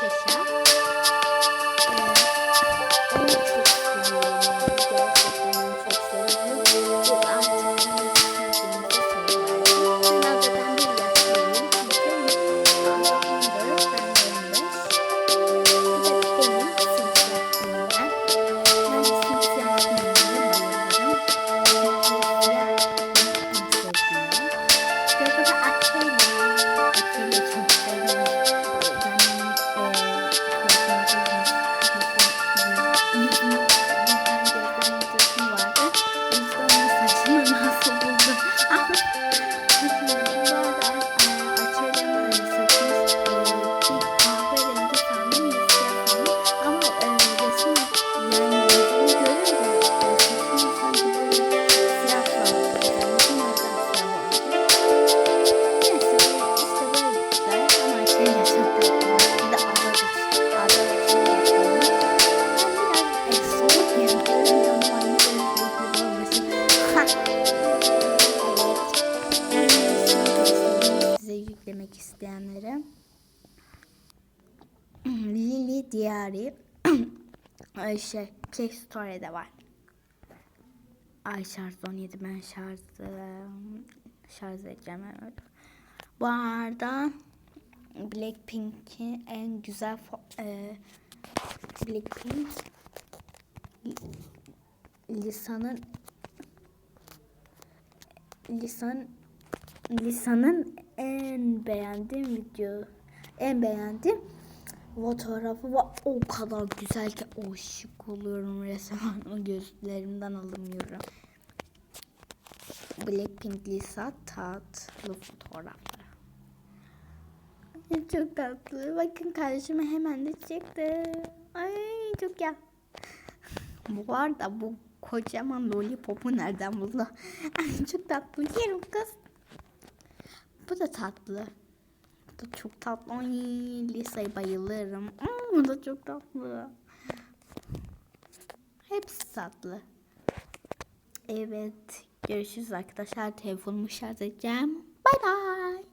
çeker. Diğeri Ay şey Play Store'da var. Ay şarj 17 ben şarj şarj edeceğim evet. Bu arada Blackpink'in en güzel e, Blackpink Lisa'nın Lisan Lisa'nın en beğendiğim video en beğendiğim fotoğrafı var. O kadar güzel ki o şık oluyorum resmen o gözlerimden alamıyorum. Blackpink Lisa tatlı fotoğrafları. Çok tatlı. Bakın karşıma hemen de çıktı. Ay çok ya. Bu arada bu kocaman lollipopu nereden buldu? Çok tatlı. Yerim kız. Bu da tatlı. Da çok tatlı. Ay Lisa'ya bayılırım. Hmm, bu da çok tatlı. Hepsi tatlı. Evet. Görüşürüz arkadaşlar. Telefonumu şarj edeceğim. Bay bay.